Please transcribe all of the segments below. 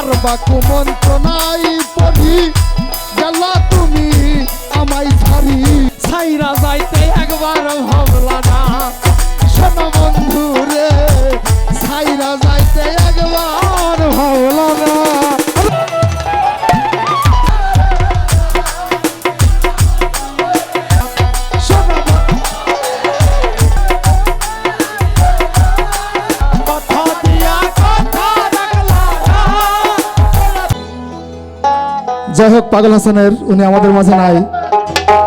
কার বা কুমন্ত্রণাই পড়ি, গেলা তুমি আমায় ছাড়ি ছাইরা যাইতে একবার ভাবলা না। শোনো বন্ধু যাই হোক, পাগল হাসানের, উনি আমাদের মাঝে নাই।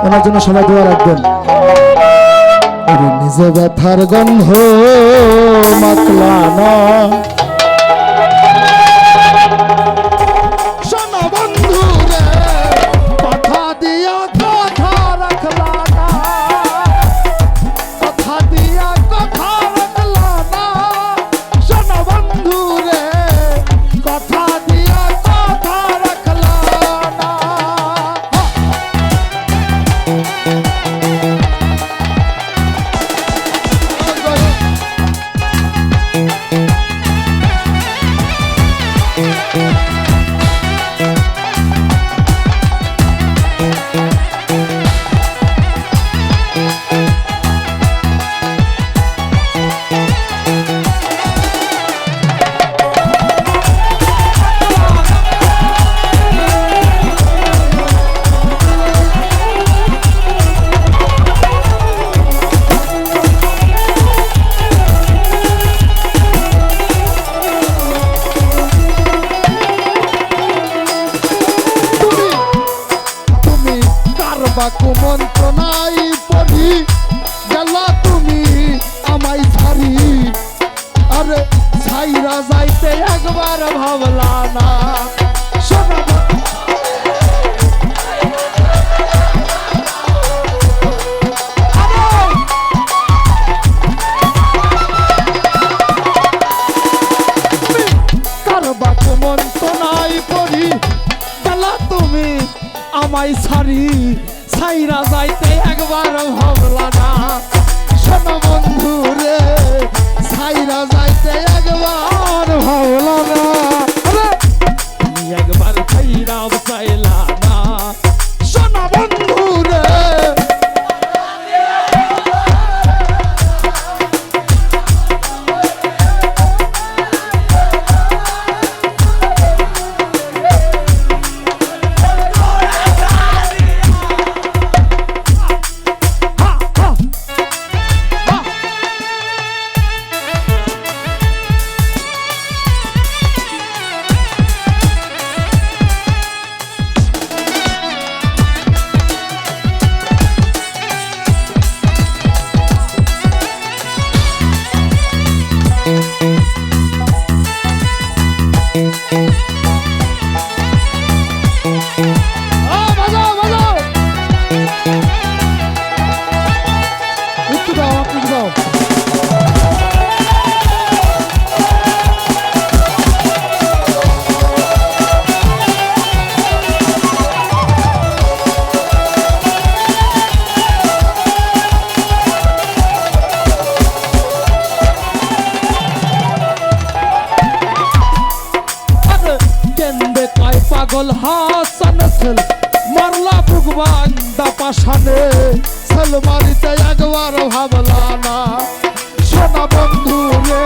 ওনার জন্য সবাই দোয়া রাখবেন। নিজে ব্যথার গন্ধ মাতলা না কারবা কুমন্ত্রণাই পড়ি, গেল তুমি আমায় ছাড়ি আরে ছাইরা যাইতে একবার ভাবলা না। শোনো আমায় ছাড়ি ছাইরা যাইতে একবার ভাবলা না। শোনো বন্ধু রে মারলা ভগবান দা পাশানে সালমারিতে একবার ভাবলা না। সোনা বন্ধু রে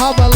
একবার